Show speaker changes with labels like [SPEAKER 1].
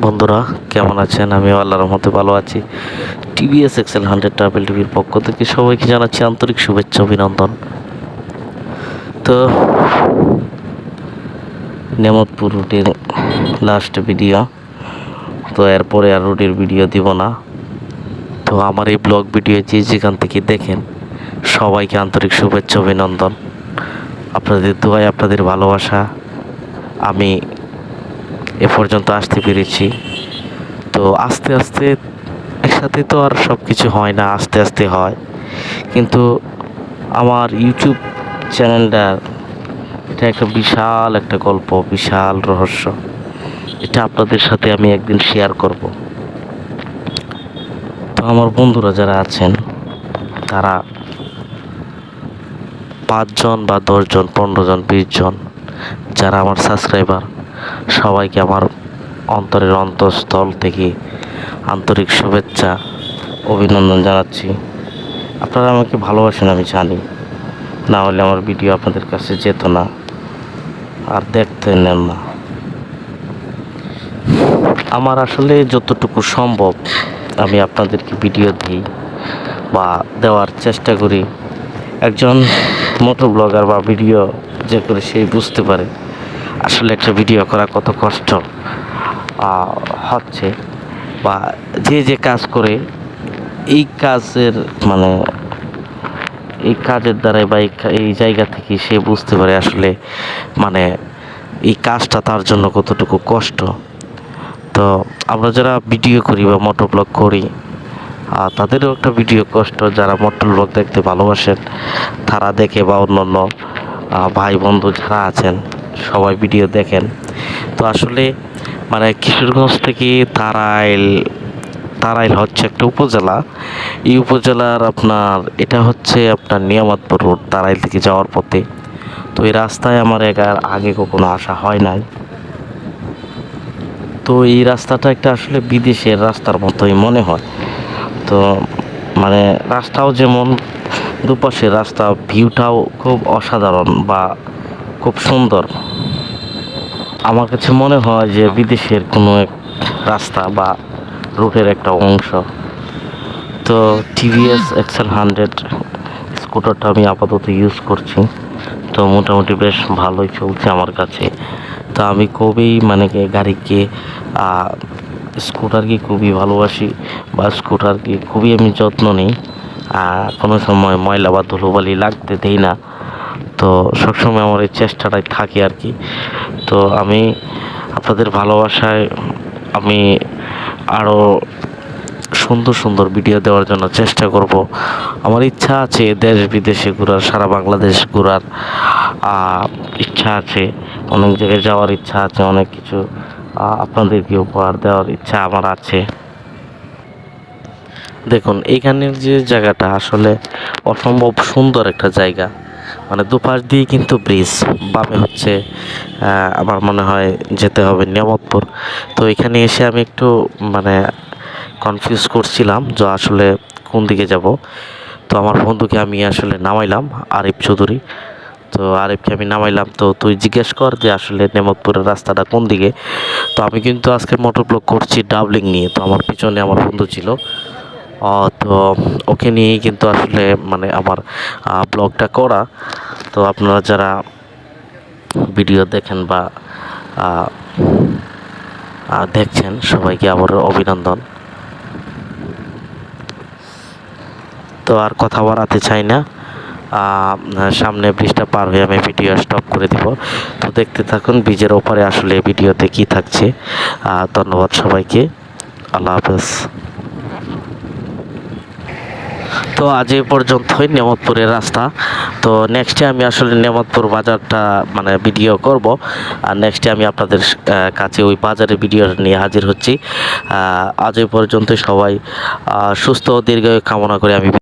[SPEAKER 1] বন্ধুরা, কেমন আছেন? আমি আল্লাহর মধ্যে ভালো আছি। টিভিএস এক্সেল হান্ড্রেড ট্রাভেল টিভির পক্ষ থেকে সবাইকে জানাচ্ছি আন্তরিক শুভেচ্ছা, অভিনন্দন। তো, নেমতপুর রুটের লাস্ট ভিডিও তো এরপরে আর রুটের ভিডিও দিব না। তো আমার এই ব্লগ ভিডিও যে যেখান থেকে দেখেন, সবাইকে আন্তরিক শুভেচ্ছা, অভিনন্দন। আপনাদের দোয়ায় আপনাদের ভালোবাসা। আমি এ পর্যন্ত আসতে পেরেছি। তো আস্তে আস্তে একসাথে তো আর সব কিছু হয় না, আস্তে আস্তে হয়। কিন্তু আমার ইউটিউব চ্যানেলটা এটা একটা বিশাল একটা গল্প, বিশাল রহস্য। এটা আপনাদের সাথে আমি একদিন শেয়ার করব। তো আমার বন্ধুরা যারা আছেন, তারা পাঁচজন বা দশজন, পনেরো জন, বিশ জন, যারা আমার সাবস্ক্রাইবার সবাইকে আমার অন্তরের অন্তঃস্থল থেকে আন্তরিক শুভেচ্ছা, অভিনন্দন জানাচ্ছি। আপনারা আমাকে ভালোবাসেন, আমি জানি। না হলে আমার ভিডিও আপনাদের কাছে যেত না, আর দেখতে নেন না। আমার আসলে যতটুকু সম্ভব আমি আপনাদেরকে ভিডিও দিই বা দেওয়ার চেষ্টা করি। একজন মোটর ব্লগার বা ভিডিও যে করে সেই বুঝতে পারে। আসলে একটা ভিডিও করা কত কষ্ট হচ্ছে বা যে যে কাজ করে এই কাজের মানে এই কাজের দ্বারাই বা এই জায়গা থেকে সে বুঝতে পারে আসলে মানে এই কাজটা তার জন্য কতটুকু কষ্ট। তো আমরা যারা ভিডিও করি বা মোটর ব্লগ করি আর তাদেরও একটা ভিডিও কষ্ট যারা মোটর ব্লগ দেখতে ভালোবাসেন তারা দেখে বা অন্য আহ, ভাই বন্ধু যারা আছেন সবাই ভিডিও দেখেন। তো আসলে মানে কিশোরগঞ্জ থেকে তারাইল তারাইল হচ্ছে একটা উপজেলা। এই উপজেলার আপনার, এটা হচ্ছে আপনার নিয়ামতপুর রোড, তারাইল থেকে যাওয়ার পথে। তো এই রাস্তায় আমার এক আর আগে কখনো আসা হয় নাই। তো এই রাস্তাটা একটা আসলে বিদেশের রাস্তার মতোই মনে হয়। তো মানে রাস্তাও যেমন, দুপাশের রাস্তা ভিউটাও খুব অসাধারণ বা খুব সুন্দর। আমার কাছে মনে হয় যে বিদেশের কোনো এক রাস্তা বা রুটের একটা অংশ। তো টিভিএস এক্সেল হান্ড্রেড স্কুটারটা আমি আপাতত ইউজ করছি। তো মোটামুটি বেশ ভালোই চলছে আমার কাছে। তো আমি খুবই মানে কি গাড়িকে স্কুটারকে খুবই ভালোবাসি বা স্কুটারকে খুবই আমি যত্ন নিই। কোনো সময় ময়লা বা ধুলোবালি লাগতে দেই না। তো সবসময় আমার এই চেষ্টাটাই থাকে আর কি। তো আমি আপনাদের ভালোবাসায় আমি আরও সুন্দর সুন্দর ভিডিও দেওয়ার জন্য চেষ্টা করব। আমার ইচ্ছা আছে দেশ বিদেশে ঘোরার, সারা বাংলাদেশ ঘোরার। ইচ্ছা আছে, অনেক জায়গায় যাওয়ার ইচ্ছা আছে, অনেক কিছু আপনাদেরকে উপহার দেওয়ার ইচ্ছা আমার আছে। দেখুন এইখানের যে জায়গাটা আসলে অসম্ভব সুন্দর একটা জায়গা। মানে দুপাশ দিয়ে কিন্তু ব্রিজ বামে হচ্ছে আমার মনে হয় যেতে হবে নিয়ামতপুর। তো এখানে এসে আমি একটু মানে কনফিউজ করছিলাম যে আসলে কোন দিকে যাব। তো আমার বন্ধুকে আমি আসলে নামাইলাম, আরিফ চৌধুরী। তো আরিফকে আমি নামাইলাম, তো তুই জিজ্ঞেস কর যে আসলে নেমতপুরের রাস্তাটা কোন দিকে। তো আমি কিন্তু আজকে মোটর ব্লগ করছি ডাবলিং নিয়ে, তো আমার পিছনে আমার বন্ধু ছিল। তো ওকে নিয়েই কিন্তু আসলে মানে আমার ব্লগটা করা। তো আপনারা যারা ভিডিও দেখেন বা দেখছেন, সবাইকে আবার অভিনন্দন। তো আর কথা বাড়াতে চাই না। সামনে ব্রিজটা পার হয়ে আমি ভিডিও স্টপ করে দিব। তো দেখতে থাকুন, ব্রিজের ওপারে আসলে ভিডিওতে কি থাকছে। ধন্যবাদ সবাইকে। আল্লাহ হাফেজ। তো আজ এই পর্যন্তই, নেমতপুরের রাস্তা। তো নেক্সটে আমি আসলে নেমতপুর বাজারটা মানে ভিডিও করব। আর নেক্সটে আমি আপনাদের কাছে ওই বাজারের ভিডিও নিয়ে হাজির হচ্ছি। আজ এই পর্যন্ত সবাই সুস্থ দীর্ঘ কামনা করে আমি